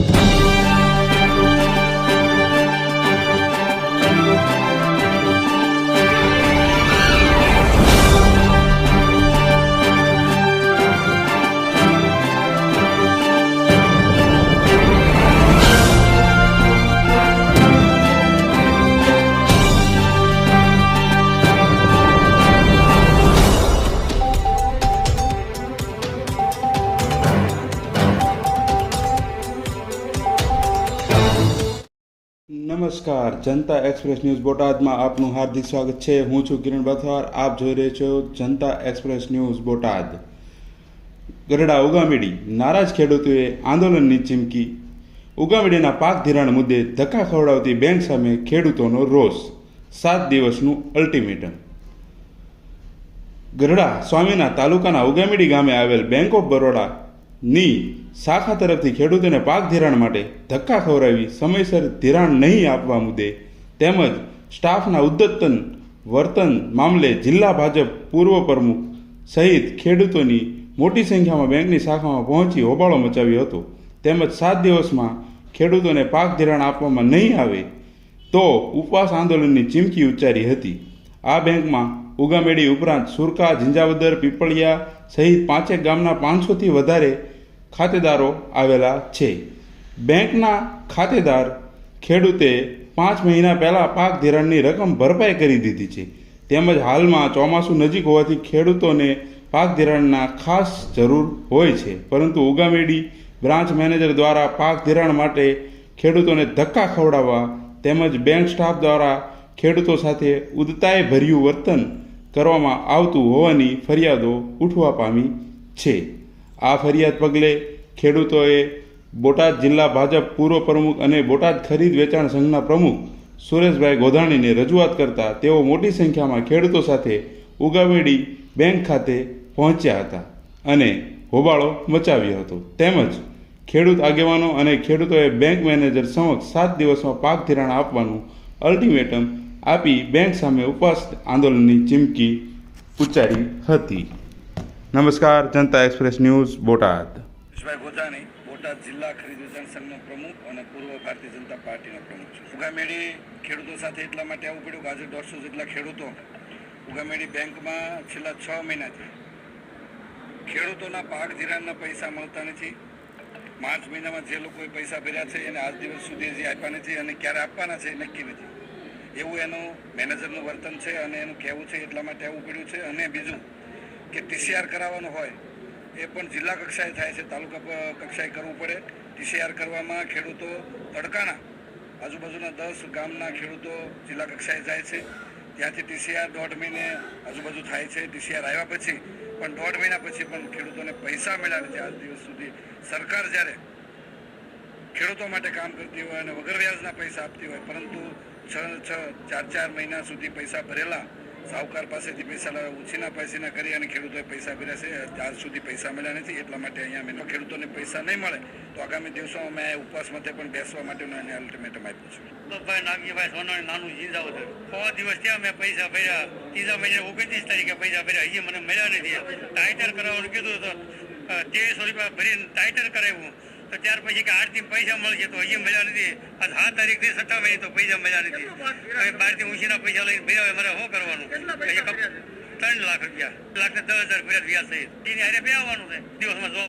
you નમસ્કાર, જનતા express news બોટાદમાં આપનું હાર્દિક સ્વાગત છે. હું છું કિરણ બથવાર આપ જોઈ રહ્યા છો જનતા એક્સપ્રેસ ન્યૂઝ બોટાદ. ગરડા ઉગામેડી. નારાજ ખેડૂતોએ આંદોલનની ચીમકી. ઉગામેડીના પાક ધિરાણ મુદ્દે ધક્કા ખવડાવતી બેંક સામે ખેડૂતોનો રોષ. સાત દિવસનું અલ્ટિમેટમ. ગરડા સ્વામીના તાલુકાના ઉગામેડી ગામે આવેલ બેંક ઓફ બરોડાની શાખા તરફથી ખેડૂતોને પાક ધિરાણ માટે ધક્કા ખવડાવી સમયસર ધિરાણ નહીં આપવા મુદ્દે તેમજ સ્ટાફના ઉદ્દતન વર્તન મામલે જિલ્લા ભાજપ પૂર્વ પ્રમુખ સહિત ખેડૂતોની મોટી સંખ્યામાં બેંકની શાખામાં પહોંચી હોબાળો મચાવ્યો હતો. તેમજ સાત દિવસમાં ખેડૂતોને પાક ધિરાણ આપવામાં નહીં આવે તો ઉપવાસ આંદોલનની ચીમકી ઉચ્ચારી હતી. આ બેંકમાં ઉગામેડી ઉપરાંત સુરકા, ઝીંઝાવદર, પીપળિયા સહિત પાંચેક ગામના પાંચસોથી વધારે ખાતેદારો આવેલા છે. બેંકના ખાતેદાર ખેડૂતે પાંચ મહિના પહેલાં પાક ધિરાણની રકમ ભરપાઈ કરી દીધી છે. તેમજ હાલમાં ચોમાસું નજીક હોવાથી ખેડૂતોને પાક ધિરાણના ખાસ જરૂર હોય છે. પરંતુ ઉગામેડી બ્રાન્ચ મેનેજર દ્વારા પાક ધિરાણ માટે ખેડૂતોને ધક્કા ખવડાવવા તેમજ બેંક સ્ટાફ દ્વારા ખેડૂતો સાથે ઉદતાએ ભર્યું વર્તન કરવામાં આવતું હોવાની ફરિયાદો ઉઠવા પામી છે. આ ફરિયાદ પગલે ખેડૂતોએ બોટાદ જિલ્લા ભાજપ પૂર્વ પ્રમુખ અને બોટાદ ખરીદ વેચાણ સંઘના પ્રમુખ સુરેશભાઈ ગોધાણીને રજૂઆત કરતા તેઓ મોટી સંખ્યામાં ખેડૂતો સાથે ઉગામેડી બેંક ખાતે પહોંચ્યા હતા અને હોબાળો મચાવ્યો હતો. તેમજ ખેડૂત આગેવાનો અને ખેડૂતોએ બેંક મેનેજર સમક્ષ સાત દિવસમાં પાક ધિરાણ આપવાનું અલ્ટિમેટમ આપી બેંક સામે ઉપવાસ આંદોલનની ચીમકી ઉચ્ચારી હતી. નમસ્કાર, જનતા એક્સપ્રેસ ન્યૂઝ, બોટાદ. ગોધાણી બોટાદ જિલ્લા ખરીદ સંઘનો પ્રમુખ અને પૂર્વ ભારતીય જનતા પાર્ટીનો પ્રમુખ છું. ઉગામેડી ખેડૂતો સાથે એટલા માટે આવવું પડ્યું કે આજે દોઢસો જેટલા ખેડૂતો ઉગામેડી બેંકમાં છેલ્લા છ મહિનાથી ખેડૂતોના પાક ધિરાણના પૈસા મળતા નથી. માર્ચ મહિનામાં જે લોકોએ પૈસા ભર્યા છે એને આજ દિવસ સુધી હજી આપ્યા નથી અને ક્યારે આપવાના છે એ નક્કી નથી. એવું એનું મેનેજરનું વર્તન છે અને એનું કહેવું છે એટલા માટે આવવું પડ્યું છે અને બીજું કે ટીસીઆર કરાવવાનું હોય, એ પણ જિલ્લા કક્ષાએ થાય છે. તાલુકા કક્ષાએ કરવું પડે. ટીસીઆર કરવામાં ખેડૂતો તડકાના. આજુબાજુના દસ ગામના ખેડૂતો જિલ્લા કક્ષાએ જાય છે. ત્યાંથી ટીસીઆર દોઢ મહિને આજુબાજુ થાય છે. ટીસીઆર આવ્યા પછી, પણ દોઢ મહિના પછી પણ ખેડૂતોને પૈસા મળ્યા નથી. આજ દિવસ સુધી સરકાર જ્યારે ખેડૂતો માટે કામ કરતી હોય અને વગર વ્યાજના પૈસા આપતી હોય, પરંતુ છ છ, ચાર ચાર મહિના સુધી પૈસા ભરેલા સાહુકાર પાસેથી પૈસા લાવ્યા, ઉછીના પૈસાના કરી અને ખેડૂતોએ પૈસા ભર્યા છે. આજ સુધી પૈસા મળ્યા નથી, એટલા માટે અહીંયા અમે ખેડૂતોને પૈસા નહીં મળે, તો આગામી દિવસોમાં અમે ઉપવાસ માટે પણ બેસવા માટેનું એને અલ્ટિમેટમ આપ્યું છે. ભાઈ નાગજીભાઈ સોનાણી નાનું જીંદાવદર છ. દિવસ ત્યાં મેં પૈસા ભર્યા. ત્રીજા મહિને ઓગણત્રીસ તારીખે પૈસા ભર્યા. હજી મને મળ્યા નથી. ટાઈટર કરાવવાનું કીધું તો ત્રેવીસો રૂપિયા ભરીને ટાઈટર કરાવ્યું. તો ત્યાર પછી કે આઠથી પૈસા મળશે તો હજી મળ્યા નથી. આ સાત તારીખથી સત્તા મહિને તો પૈસા મળ્યા નથી. હવે બહારથી ઊંચીના પૈસા લઈને ભર્યા મારે શું કરવાનું? ત્રણ લાખ રૂપિયા. લાખ ને દસ હજાર રૂપિયા વ્યાજ થઈ હારે બે આવવાનું છે. દિવસમાં